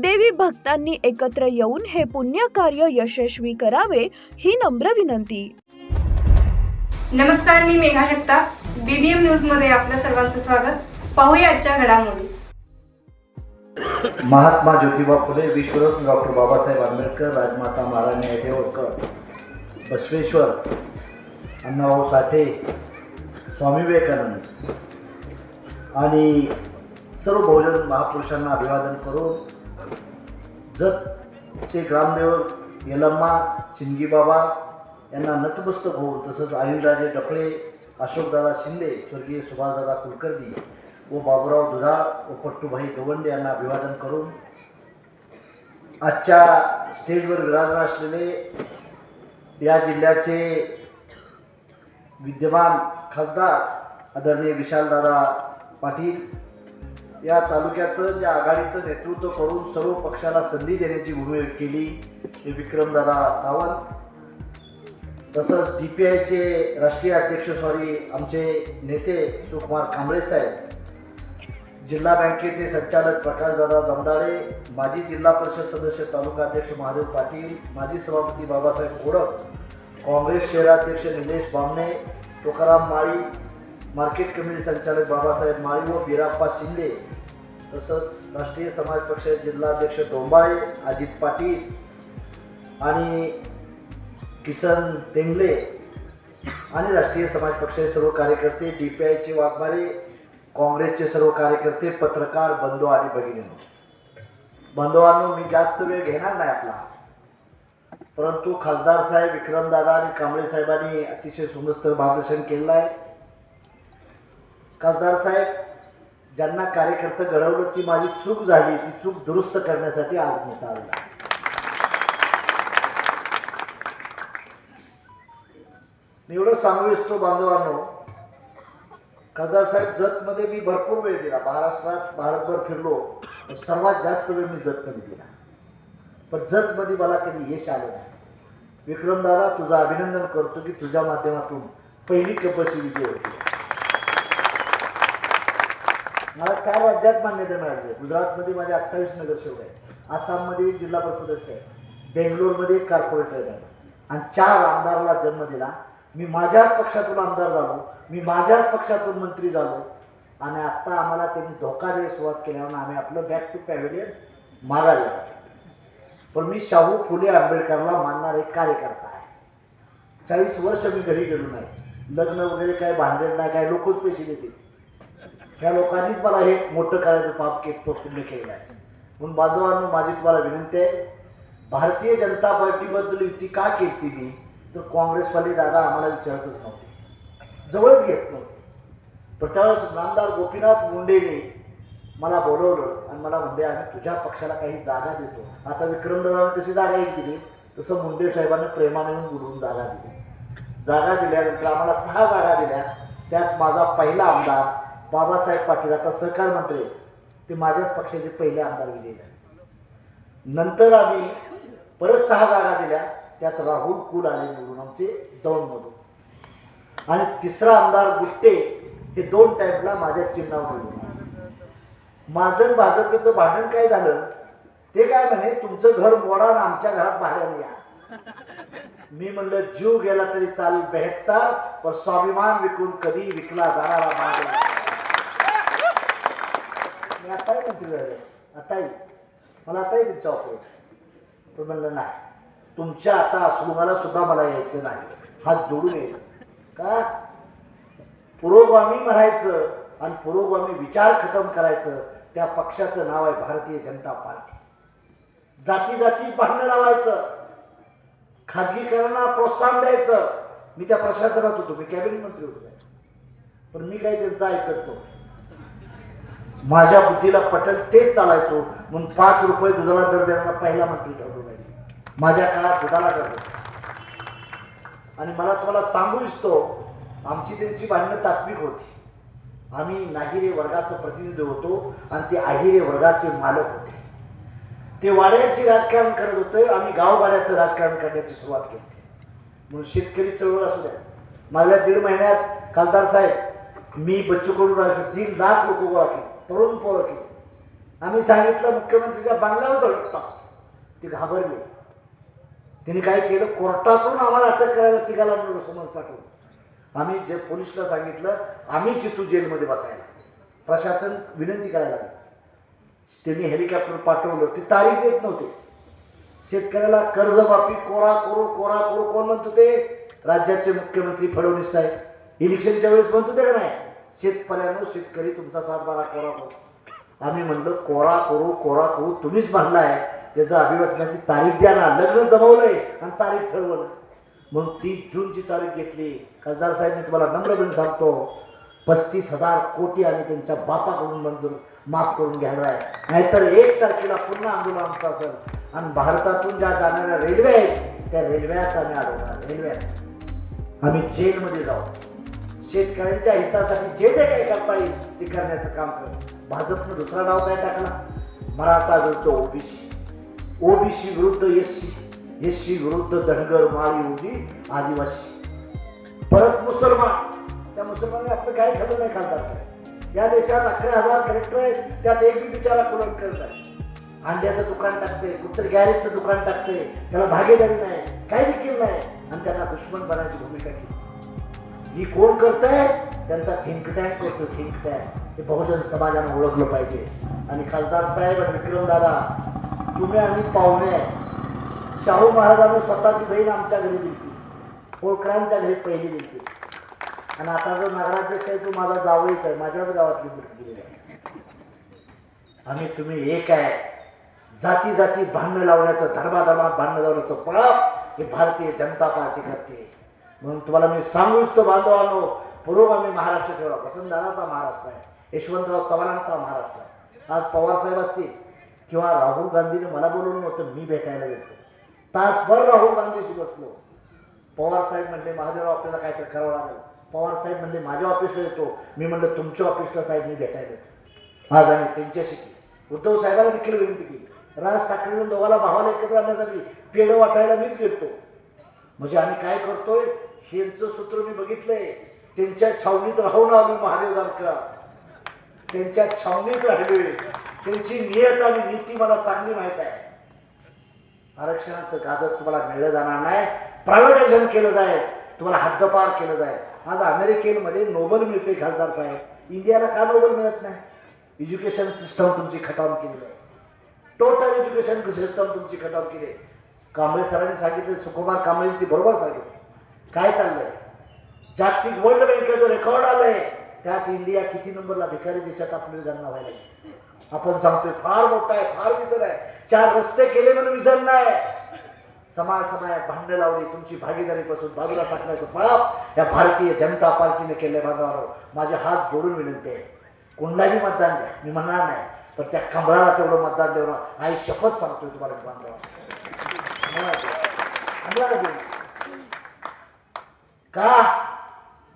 देवी भक्तांनी एकत्र येऊन हे पुण्य कार्य यशस्वी करावे ही नम्र विनंती. नमस्कार मी मेघा जगताप. बीबीएम न्यूजमध्ये आपलं सर्वांचं स्वागत. पाहूया आजच्या घडामोडी. महात्मा ज्योतिबा फुले विश्वरत्न डॉक्टर बाबासाहेब आंबेडकर राजमाता महाराणी देवकर बसवेश्वर अण्णाभाऊ साठे स्वामी विवेकानंद आणि सर्व बहुजन महापुरुषांना अभिवादन करून जतचे ग्रामदेव यलम्मा चिंगीबाबा यांना नतमस्तक होऊन तसंच अनिलराजे डफळे अशोकदादा शिंदे स्वर्गीय सुभाषदादा कुलकर्णी व बाबुराव दुधाळ व पट्टूभाई गवंडे यांना अभिवादन करून आजच्या स्टेजवर विराजमान असलेले या जिल्ह्याचे विद्यमान खासदार आदरणीय विशालदादा पाटील या तालुक्याचं त्या आघाडीचं नेतृत्व करून सर्व पक्षाला संधी देण्याची भूमिका केली हे विक्रमदादा सावंत. तसंच डी पी आयचे राष्ट्रीय अध्यक्ष सॉरी आमचे नेते सुकुमार कांबळे साहेब. जिल्हा बँकेचे संचालक प्रकाशदादा दमदाळे माजी जिल्हा परिषद सदस्य तालुका अध्यक्ष महादेव पाटील माजी सभापती बाबासाहेब कोडक काँग्रेस शहराध्यक्ष निलेश बामणे तुकाराम माळी मार्केट कमिटी संचालक बाबासाहेब माळी व बिराप्पा शिंदे तसंच राष्ट्रीय समाज पक्षाचे जिल्हाध्यक्ष डोंबाळे अजित पाटील आणि किसन तेंगले आणि राष्ट्रीय समाज पक्षाचे सर्व कार्यकर्ते डी पी आयचे वाघमारे काँग्रेसचे सर्व कार्यकर्ते पत्रकार बंधू आणि भगिनींनो. बंधुवांनो मी जास्त वेळ घेणार नाही आपला. परंतु खासदार साहेब विक्रमदादा आणि कांबळे साहेबांनी अतिशय सुंदर मार्गदर्शन केलं आहे. खासदार साहेब ज्यांना कार्यकर्ते घडवलं ती माझी चूक झाली ती चूक दुरुस्त करण्यासाठी आज नेता आला. मी एवढं सांगू इच्छितो बांधवांनो खासदार साहेब जतमध्ये मी भरपूर वेळ दिला. महाराष्ट्रात भारतभर फिरलो सर्वात जास्त वेळ मी जतमध्ये दिला. पण जतमध्ये मला कधी यश आलं नाही. विक्रमदादा तुझं अभिनंदन करतो की तुझ्या माध्यमातून पहिली कपशी विजय होती. मला चार राज्यात मान्यता मिळाली. आहे गुजरातमध्ये माझे अठ्ठावीस नगरसेवक आहेत. आसाममध्ये जिल्हा परिषद आहे. बेंगलोरमध्ये एक कॉर्पोरेटर आहे. आणि चार आमदारला जन्म दिला मी माझ्याच पक्षातून आमदार झालो मी माझ्याच पक्षातून मंत्री झालो. आणि आत्ता आम्हाला त्यांनी धोका द्यायला सुरुवात केल्यावर आम्ही आपलं बॅक टू पॅव्हिलियन मागायला पण मी शाहू फुले आंबेडकरला मानणारे कार्यकर्ता आहे. चाळीस वर्ष मी घरी गेलो नाही. लग्न वगैरे काय भांडण नाही काय लोकच पैसे देतील. ह्या लोकांनीच मला हे मोठं करायचं पाप के पुण्य केलं आहे. म्हणून बांधवांनो माझी तुम्हाला विनंती आहे भारतीय जनता पार्टीबद्दल युती का केली मी तर काँग्रेसवाली दादा आम्हाला विचारतच नव्हते. जवळच घेत नव्हते. पण त्यावेळेस नामदार गोपीनाथ मुंडेने मला बोलवलं आणि मला म्हणले आम्ही तुझ्या पक्षाला काही जागा देतो. आता विक्रमदादाने कशी जागा एक दिली तसं मुंडे साहेबांनी प्रेमाने बुडवून जागा दिली. जागा दिल्यानंतर आम्हाला सहा जागा दिल्या. त्यात माझा पहिला आमदार बाबासाहेब पाटील आता सहकार मंत्री ते माझ्याच पक्षाचे पहिले आमदार विजयी झाले. नंतर आम्ही परत सहा जागा दिल्या त्यात राहुल कुल आले निवडून आमचे दौंडमधून आणि तिसरा आमदार गुट्टे हे दोन टाईपला माझ्या चिन्हावर निवडून माझं भाजपचं भांडण काय झालं? ते काय म्हणे तुमचं घर मोडा आणि आमच्या घरात बाहेर या. मी म्हणलं जीव गेला तरी चाल बेहत्तर पण स्वाभिमान विकून कधी विकला जाणारा मागला नाही. आताही मंत्री झाले आताही मला आताही तुमचा ऑफर पण म्हणलं नाही. तुमच्या आता अश्रुमाला सुद्धा मला यायचं नाही. हात जोडून यायचं. का? पुरोगामी म्हणायचं आणि पुरोगामी विचार खतम करायचं त्या पक्षाचं नाव आहे भारतीय जनता पार्टी. जाती जाती भांडणं लावायचं. खाजगीकरणाला प्रोत्साहन द्यायचं. मी त्या प्रशासनात होतो. मी कॅबिनेट मंत्री होतो. पण मी काही त्यांचं ऐकत नव्हतो. माझ्या बुद्धीला पटेल तेच चालायचो. म्हणून पाच रुपये दुधाला दर द्यायला पहिला मंत्री ठरलो माझ्या काळात दुधाला दर आणि मला तुम्हाला सांगू इच्छितो आमची त्यांची भांडणं तात्विक होती. आम्ही नाहिरे वर्गाचं प्रतिनिधी होतो आणि ते आहिरे वर्गाचे मालक होते. ते वाड्याचे राजकारण करत होते आम्ही गावगाड्याचं राजकारण करण्याची सुरुवात केली. म्हणून शेतकरी चळवळ असू द्या. माझ्या दीड महिन्यात खासदार साहेब मी बच्चू कडू दीड लाख लोक गोळा केले. तरुण पोरं आम्ही सांगितलं मुख्यमंत्रीच्या बांगल्यावर धडकता ते घाबरली. तिने काय केलं? कोर्टातून आम्हाला अटक करायला तिघाला समज पाठवलं आम्ही जे पोलिसला सांगितलं आम्ही चितू जेलमध्ये बसायला. प्रशासन विनंती करायला लागलं. त्यांनी हेलिकॉप्टर पाठवलं. ती तारीख देत नव्हते. शेतकऱ्याला कर्जमाफी कोरा कोरू कोरा कोरू कोण म्हणत होते? राज्याचे मुख्यमंत्री फडणवीस साहेब. इलेक्शनच्या वेळेस म्हणत होते का नाही? शेतकऱ्यानो शेतकरी तुमचा सातबारा कोरा करू. आम्ही म्हणलं कोरा करू कोरा करू तुम्हीच म्हणलाय. त्याचं अभिवाचनाची तारीख द्या ना. लग्न जमवलंय आणि तारीख ठरवलं. म्हणून तीस जूनची तारीख घेतली. खासदार साहेब मी तुम्हाला नम्रपणे सांगतो पस्तीस हजार कोटी आणि त्यांच्या बापाकडून मंजूर माफ करून घ्यायला आहे. नाहीतर एक तारखेला पुन्हा आंदोलन आमचं असेल. आणि भारतातून ज्या जाणाऱ्या रेल्वे आहेत त्या रेल्वेत आम्ही अडवणार रेल्वेत आम्ही जेलमध्ये जाऊ. शेतकऱ्यांच्या हितासाठी जे जे काही करता येईल ते करण्याचं काम कर भाजपनं दुसरा नाव काय टाकला. मराठा विरुद्ध ओबीसी. ओबीसी विरुद्ध एस सी एस सी विरुद्ध धनगर माळी उदी आदिवासी. परत मुसलमान. त्या मुसलमानाने आपलं काय खरं नाही खासदार. या देशात अकरा हजार कलेक्टर आहेत. त्यात एक बिचारा कुलट करत आहे. अंड्याचं दुकान टाकते कुठं गॅरेजचं दुकान टाकते त्याला भागीदारी नाही काही देखील नाही. आणि त्यांना दुश्मन बनायची भूमिका केली. ही कोण करताय त्यांचा थिंक टँक करतो थिंक टँक हे बहुजन समाजानं ओळखलं पाहिजे. आणि खासदार साहेब आणि विक्रम दादा तुम्ही आम्ही पाहुणे आहे शाहू महाराजांनी स्वतःची बहीण आमच्या घरी दिली होळकरांच्या घरी पहिली दिली आणि आता जो नगराध्यक्ष आहे तो माझा जावळीच आहे माझ्याच गावातली मुलगी आहे. आम्ही तुम्ही एक आहे. जाती जाती भांडणं लावण्याचं धर्माधर्मात भांडणं लावण्याचं पाप हे भारतीय जनता पार्टी करते म्हणून तुम्हाला मी सांगू इच्छितो बांधवांनो पुरोगामी महाराष्ट्र ठेवा वसंतदानाचा महाराष्ट्र आहे. यशवंतराव चव्हाणांचा महाराष्ट्र आहे. आज पवारसाहेब असतील किंवा राहुल गांधीने मला बोलवलं नव्हतं मी भेटायला गेलो. तासभर राहुल गांधीशी बसलो. पवारसाहेब म्हणले महादेवराव आपल्याला काहीतरी करावं लागेल. पवार साहेब म्हणले माझ्या ऑफिसला येतो. मी म्हणलं तुमच्या ऑफिसला साहेब मी भेटायला येतो. आज आम्ही त्यांच्याशी केली उद्धव साहेबाला देखील विनंती केली. राज ठाकरे दोघाला भावाला एकत्र आणण्यासाठी पेढं वाटायला मीच घेतो म्हणजे आम्ही काय करतोय? हेंचं सूत्र मी बघितलंय. त्यांच्या छावणीत राहून आलो महादेव जानकर त्यांच्या छावणीत राहिलोय. त्यांची नियत आणि नीती मला चांगली माहीत आहे. आरक्षणाचं कागद तुम्हाला मिळलं जाणार नाही. प्रायव्हेटायझेशन केलं जाईल तुम्हाला हद्दपार केलं जाईल आज अमेरिकेमध्ये नोबल मिळते खासदार साहेब. इंडियाला का नोबल मिळत नाही? एज्युकेशन सिस्टम तुमची खटाव केली आहे. टोटल एज्युकेशन सिस्टम तुमची खटाव केली आहे. कांबळे सरांनी सांगितलं सुकुमार कांबळेंची बरोबर सांगितलं. काय चाललंय? जागतिक वर्ल्ड बँकेचं रेकॉर्ड आलंय. त्यात इंडिया किती नंबरला भिकारी देशात आपली गणना व्हायला आपण सांगतोय फार मोठा आहे फार विचार आहे. चार रस्ते केले म्हणून विचार नाही. समाज समाजात भांडणं लावली तुमची भागीदारीपासून बाजूला टाकण्याचं पाप या भारतीय जनता पार्टीने केले बांधवारो माझे हात जोडून विनंती आहे. कोणालाही मतदान द्या. मी म्हणणार नाही पण त्या कमळाला तेवढं मतदान देणं आई शपथ सांगतोय तुम्हाला बांधवा का?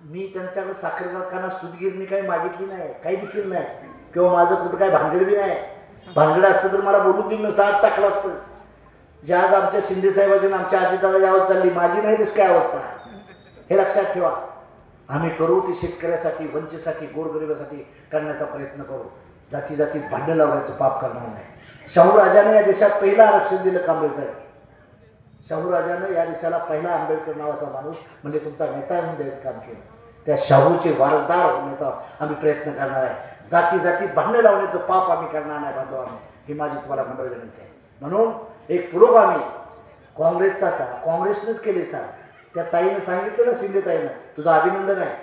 मी त्यांच्याकडे साखर कारखाना सुदगिरणी काही मागितली नाही काही देखील नाही. किंवा माझं कुठं काय भानगड बी नाही. भानगड असतं तर मला बोलून दिलं नसतं आज टाकलं असतं. ज्या आज आमच्या शिंदे साहेबांची आमच्या आजीदादा यावं चालली माझी नाही दिस काय अवस्था? हे लक्षात ठेवा. आम्ही करू ते शेतकऱ्यासाठी वंचितसाठी गोरगरिबासाठी करण्याचा प्रयत्न करू. जाती जाती भांडण लावण्याचं पाप करणार नाही. शाहू राजाने या देशात पहिलं आरक्षण दिलं कांबळे साहेब शाहू राजानं या देशाला पहिला आंबेडकर नावाचा माणूस म्हणजे तुमचा नेता म्हणून द्यायचं काम केलं. त्या शाहूचे वारसदार होण्याचा आम्ही प्रयत्न करणार आहे. जाती जाती भांडणं लावण्याचं पाप आम्ही करणार नाही बांधवांनी ही माझी तुम्हाला मंडळ विनंती आहे. म्हणून एक पुरोगामी काँग्रेसचा का काँग्रेसनेच केले सर त्या ताईनं सांगितलं ना शिंदे ताईनं तुझं अभिनंदन आहे.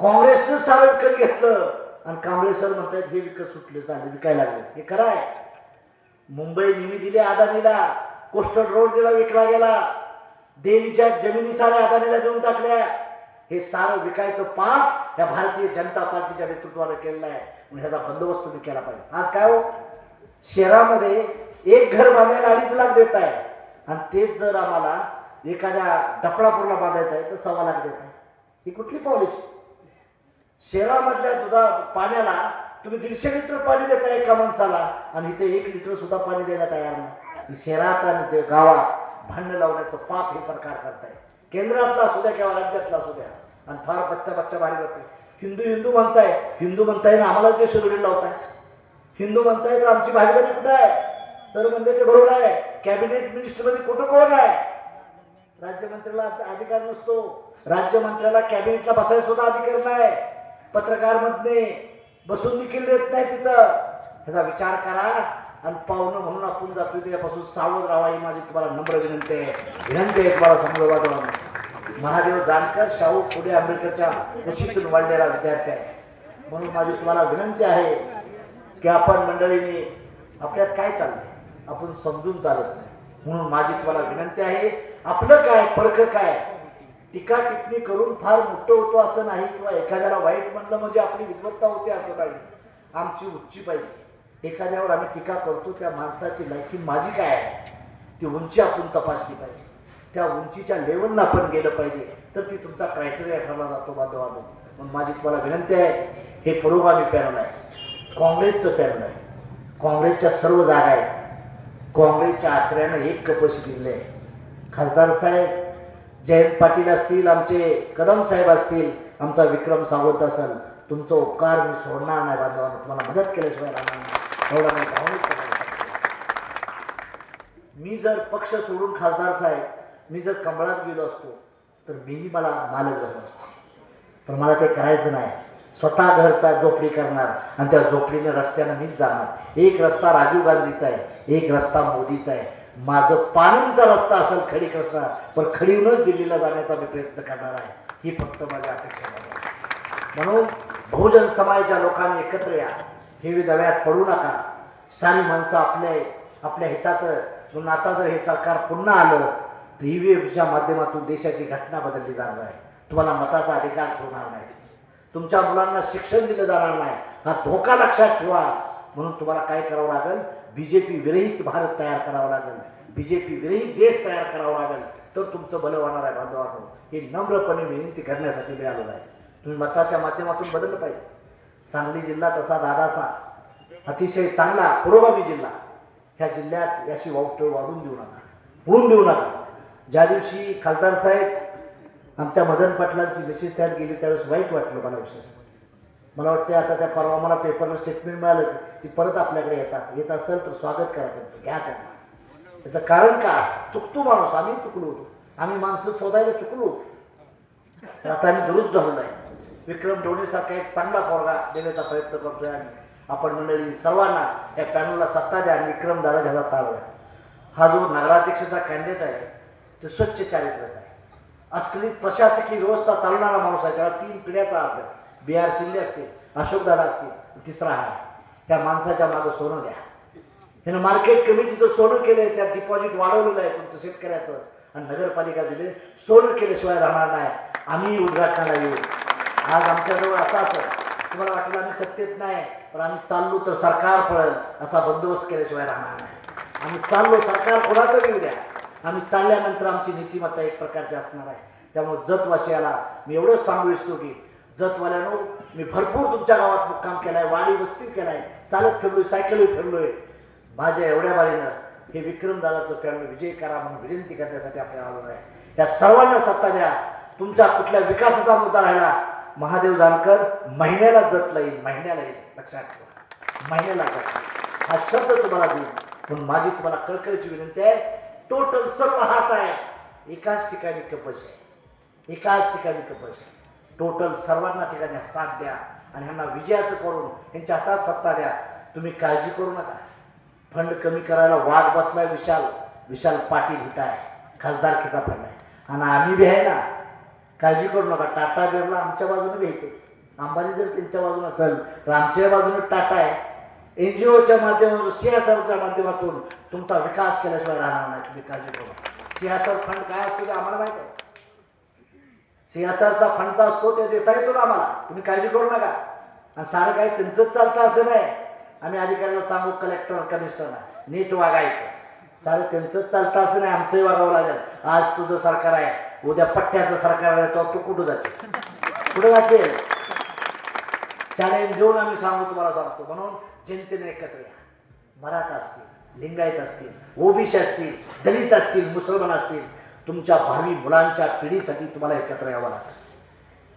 काँग्रेसनं सारं विकत घेतलं आणि कांबळे सर म्हणतात हे विकत सुटले झाले विकायला लागले. हे खरं आहे. मुंबई निमी दिली अदानीला कोस्टल रोड दिला विकला गेला देवीच्या जमिनी साऱ्या अदानीला देऊन टाकल्या. हे सारं विकायचं पाप या भारतीय जनता पार्टीच्या नेतृत्वाने केलेलं आहे. म्हणून ह्याचा बंदोबस्त तुम्ही केला पाहिजे. आज काय हो? शहरामध्ये एक घर बांधायला अडीच लाख देत आहे. आणि तेच जर आम्हाला एखाद्या डपळापूरला बांधायचं आहे तर सव्वा लाख देत आहे. ही कुठली पॉलिसी शहरामधल्या दुधा पाण्याला तुम्ही दीडशे लिटर पाणी देताय एका माणसाला आणि इथे एक लिटर सुद्धा पाणी द्यायला तयार नाही. शहरात आणि ते गावात भांडणं लावण्याचं पाप हे सरकार करत आहे केंद्रातला असू द्या किंवा राज्यातला असू द्या. आणि फार बच्चा बच्चा भारी करते हिंदू हिंदू म्हणताय. हिंदू म्हणताय ना आम्हाला ते सगळे लावताय हिंदू म्हणताय तर आमची भागीदारी कुठं आहे? सर म्हणजे ते बरोबर आहे. कॅबिनेट मिनिस्टरमध्ये कुठं कोण आहे? राज्यमंत्र्याला अधिकार नसतो. राज्यमंत्र्याला कॅबिनेटला बसायला सुद्धा अधिकार नाही. पत्रकार मधने बसून देखील देत नाही तिथं. ह्याचा विचार करा. आणि पाहुणं म्हणून आपण जातो त्यापासून सावध राहा ही माझी तुम्हाला नम्र विनंती आहे. विनंती आहे तुम्हाला समजवा महादेव जानकर शाहू पुढे आंबेडकरच्या कुशीतून वाढलेला विद्यार्थी आहे. म्हणून माझी तुम्हाला विनंती आहे की आपण मंडळीने आपल्यात काय चाललंय आपण समजून चालत नाही. म्हणून माझी तुम्हाला विनंती आहे आपलं काय फरक काय? टीका टिप्पणी करून फार मोठं होतो असं नाही किंवा एखाद्याला वाईट म्हणलं म्हणजे आपली विद्वत्ता होते असं काही आमची उच्ची पाहिजे. एखाद्यावर आम्ही टीका करतो त्या माणसाची लायकी माझी काय आहे? ती उंची आपण तपासली पाहिजे. त्या उंचीच्या लेवलला आपण गेलं पाहिजे. तर ती तुमचा क्रायटेरिया ठरला जातो बांधवानो मग माझी तुम्हाला विनंती आहे हे पुरोगामी पॅनल आहे. काँग्रेसचं पॅनल आहे. काँग्रेसच्या सर्व जागा आहेत. काँग्रेसच्या आश्रयानं एक कपशी दिले आहे. खासदार साहेब जयंत पाटील असतील आमचे कदम साहेब असतील आमचा विक्रम सावंत असेल तुमचा उपकार मी सोडणार नाही बांधवांना तुम्हाला मदत केल्याशिवाय राहणार नाही. एवढा मी भावनिक मी जर पक्ष सोडून खासदार साहेब मी जर कमळात गेलो असतो तर मीही मला मालक झालो पण मला ते करायचं नाही. स्वतः घरचा झोपडी करणार आणि त्या झोपडीने रस्त्यानं मीच जाणार. एक रस्ता राजीव गांधीचा आहे एक रस्ता मोदीचा आहे. माझं पाणीचा रस्ता असेल खडी रस्ता पण खडीवूनच दिल्लीला जाण्याचा मी प्रयत्न करणार आहे. ही फक्त माझ्या अपेक्षा म्हणून बहुजन समाजाच्या लोकांनी एकत्र या. हे दव्यात पडू नका. सारी माणसं आपल्या आपल्या हिताचं म्हणून आता जर हे सरकार पुन्हा आलं तर ईव्हीएमच्या माध्यमातून देशाची घटना बदलली जाणार आहे. तुम्हाला मताचा अधिकार ठेवणार नाही. तुमच्या मुलांना शिक्षण दिलं जाणार नाही. हा धोका लक्षात ठेवा. म्हणून तुम्हाला काय करावं लागेल? बी जे पी विरहित भारत तयार करावा लागेल. बी जे पी विरहित देश तयार करावा लागेल. तर तुमचं भलं होणार आहे बांधवांनो हे नम्रपणे विनंती करण्यासाठी मिळालेलं आहे. तुम्ही मताच्या माध्यमातून बदललं पाहिजे. सांगली जिल्हा तसा दादाचा. अतिशय चांगला पुरोगामी जिल्हा. ह्या जिल्ह्यात याशी वावटळ वाढून देऊ नका. होऊन देऊ नका. ज्या दिवशी खासदार साहेब आमच्या मदन पाटलांची विशेष त्यात गेली त्यावेळेस वाईट वाटलं मला विशेष मला वाटते आता त्या परवा मला पेपरला स्टेटमेंट मिळालं की परत आपल्याकडे येतात. येत असेल तर स्वागत करा त्यांचं. घ्या त्यांना. त्याचं कारण का? चुकतो माणूस. आम्ही चुकलो होतो. आम्ही माणसं शोधायला चुकलो आता आम्ही दुरुस्त झालो नाही. विक्रम धोनीसारखा एक चांगला पोरगा देण्याचा प्रयत्न करतोय आम्ही. आपण मंडळी सर्वांना या पॅनलला सत्ता द्या आणि विक्रम दादा ह्याचा ताळ द्या. हा जो नगराध्यक्षाचा कॅन्डिडेट आहे तो स्वच्छ चारित्र्याचा आहे. असली प्रशासकीय व्यवस्था चालणारा माणूस आहे त्याला तीन पिढ्याचा अर्थ बी आर शिंदे असतील अशोकदादा असतील तिसरा हा आहे. त्या माणसाच्या मागं सोनं द्या. त्यानं मार्केट कमिटीचं सोनं केलंय त्यात डिपॉझिट वाढवलेलं आहे तुमचं शेतकऱ्याचं. आणि नगरपालिका दिले सोनं केल्याशिवाय राहणार नाही. आम्ही उद्घाटनाला येऊ. आज आमच्याजवळ असं असं तुम्हाला वाटलं आम्ही सत्तेत नाही पण आम्ही चाललो तर सरकार पळेल असा बंदोबस्त केल्याशिवाय राहणार नाही. आम्ही चाललो सरकार कोणाचं येऊ द्या? आम्ही चालल्यानंतर आमची नीतिमत्ता एक प्रकारची असणार आहे. त्यामुळे जतवाशियाला मी एवढंच सांगू इच्छितो की जतवाल्यानो मी भरपूर तुमच्या गावात मुक्काम केलाय वाडी वस्ती केलाय चालत फिरलोय सायकलही फिरलोय. माझ्या एवढ्या बारीनं हे विक्रमदादाचं पॅनल विजय करा म्हणून विनंती करण्यासाठी आपल्याला आलो आहे. त्या सर्वांना सत्ता द्या. तुमच्या कुठल्या विकासाचा मुद्दा राहिला महादेव जानकर महिन्याला जतला येईल महिन्याला येईल. लक्षात ठेवा. महिन्याला जत हा शब्द तुम्हाला देईल म्हणून माझी तुम्हाला कळकळीची विनंती आहे. टोटल सर्व हात आहे एकाच ठिकाणी कपच आहे. एकाच ठिकाणी कपच आहे. टोटल सर्वांना ठिकाणी साथ द्या आणि ह्यांना विजयाचं करून यांच्या हातात सत्ता द्या. तुम्ही काळजी करू नका. फंड कमी करायला वाट बसलाय विशाल. विशाल पाटील हिता आहे. खासदारकीचा फंड आहे. आणि आम्ही बी आहे ना काळजी करू नका. टाटा बिर्ला आमच्या बाजूने घ्यायचं. येते अंबानी जर त्यांच्या बाजूने असेल तर आमच्या बाजूने टाटा आहे. एन जी ओच्या माध्यमातून सीएसआरच्या माध्यमातून तुमचा विकास केल्याशिवाय राहणार नाही. तुम्ही काळजी करू सीएसआर फंड काय असतो ते आम्हाला माहिती आहे. सीएसआरचा तर असतो ते देता येतो ना आम्हाला. तुम्ही काळजी करू नका. आणि सारं काही त्यांचंच चालतं असं नाही. आम्ही अधिकाऱ्याला सांगू कलेक्टर कमिशनरला नीट वागायचं. सारं त्यांचंच चालतं असं नाही. आमचंही वागावं लागेल. आज तुझं सरकार आहे. उद्या पट्ट्याचं सरकार तो तू कुठं जाते कुठं जाते चॅलेंज घेऊन आम्ही सांगू तुम्हाला सांगतो. म्हणून जनतेने एकत्र या. मराठा असतील लिंगायत असतील ओबीसी असतील दलित असतील मुसलमान असतील तुमच्या भावी मुलांच्या पिढीसाठी तुम्हाला एकत्र यावं लागतं.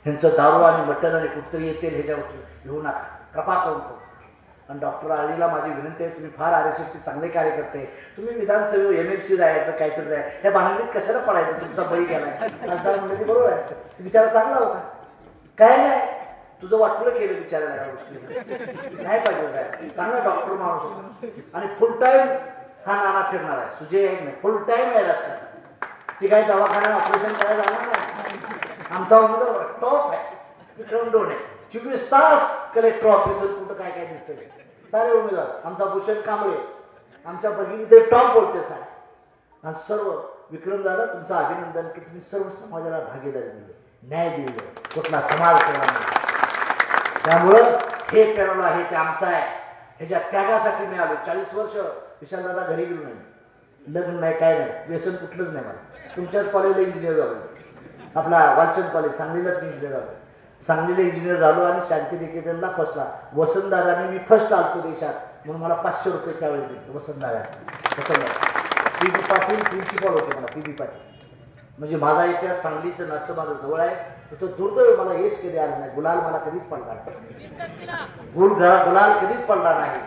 ह्यांचं दारू आणि मटण आणि कुठतरी येतील ह्याच्या गोष्टी घेऊ नका. कृपा करून करू. आणि डॉक्टर आलीला माझी विनंती आहे तुम्ही फार आर एस एसचे चांगले कार्यकर्ते तुम्ही विधानसभेवर एम एल सी जायचं काहीतरी जायचं ह्या भानगडीत कशाला पडायचं? तुमचा बळी गेला खासदार म्हणजे बरोबर आहे. विचार चांगला होता. काय नाही. तुझं वाटलं केलं विचारायला गोष्टी नाही पाहिजे काय चांगला डॉक्टर माणूस होता. आणि फुल टाईम हा नाना फिरणार आहे. तुझे नाही? फुल टाईम आहे राष्ट्रात ती काही दवाखान्यात ऑपरेशन करायला जाणार नाही. आमचा उमेदवार टॉप आहे. विक्रम आहे चोवीस तास कलेक्टर ऑफिसर कुठं काय काय दिसतंय. सारे उमेदवार आमचा भूषण कांबळे आमच्या भगिनी ते टॉप बोलते साहेब आणि सर्व विक्रम दादा तुमचं अभिनंदन की तुम्ही सर्व समाजाला भागीदारी दिली. न्याय दिली. कुठला समाज केला नाही त्यामुळं हे पेरवलं आहे ते आमचं आहे. ह्याच्या त्यागासाठी मी आलो. चाळीस वर्ष विशालदादा घरी गेलो नाही. लग्न नाही काय नाही. व्यसन कुठलंच नाही मला. तुमच्याच कॉलेजला इंजिनियर झालो. आपला वालचंद कॉलेज सांगलीलाच इंजिनियर झालो. सांगलीला इंजिनियर झालो आणि शांतिनिकेतनला फसला. फर्स्टला वसंतदादाने मी फर्स्ट आलतो देशात. म्हणून मला पाचशे रुपये त्यावेळी दिले. Vasantdada Vasantdada. P B Patil principal होते मला पी बी पाटील. म्हणजे माझा इतिहास सांगलीचं नातं माझं जवळ आहे. तो दुर्दैव मला यश कधी आलं नाही. गुलाल मला कधीच पडला नाही. गुल गुलाल कधीच पडला नाही.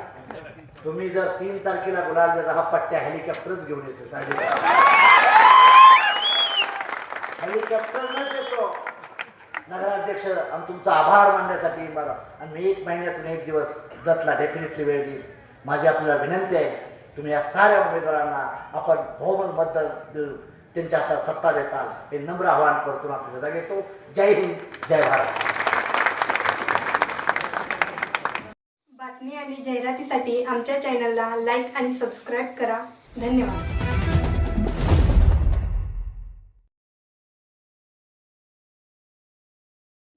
तुम्ही जर तीन तारखेला गुलाल जर हा पट्ट्या हेलिकॉप्टरच घेऊन येतो साडे हेलिकॉप्टर नगराध्यक्ष आणि तुमचा आभार मानण्यासाठी मला आणि मी एक महिन्यातून एक दिवस जतला डेफिनेटली वेळ देईल. माझी आपल्याला विनंती आहे तुम्ही या साऱ्या उमेदवारांना आपण बहुमत मतदान देऊ त्यांच्या हातात सत्ता देताल हे नम्र आवाहन करतो आपल्या जागा घेतो. जय हिंद जय भारत. बातमी आणि जाहिरातीसाठी आमच्या चॅनलला लाईक आणि सबस्क्राईब करा. धन्यवाद.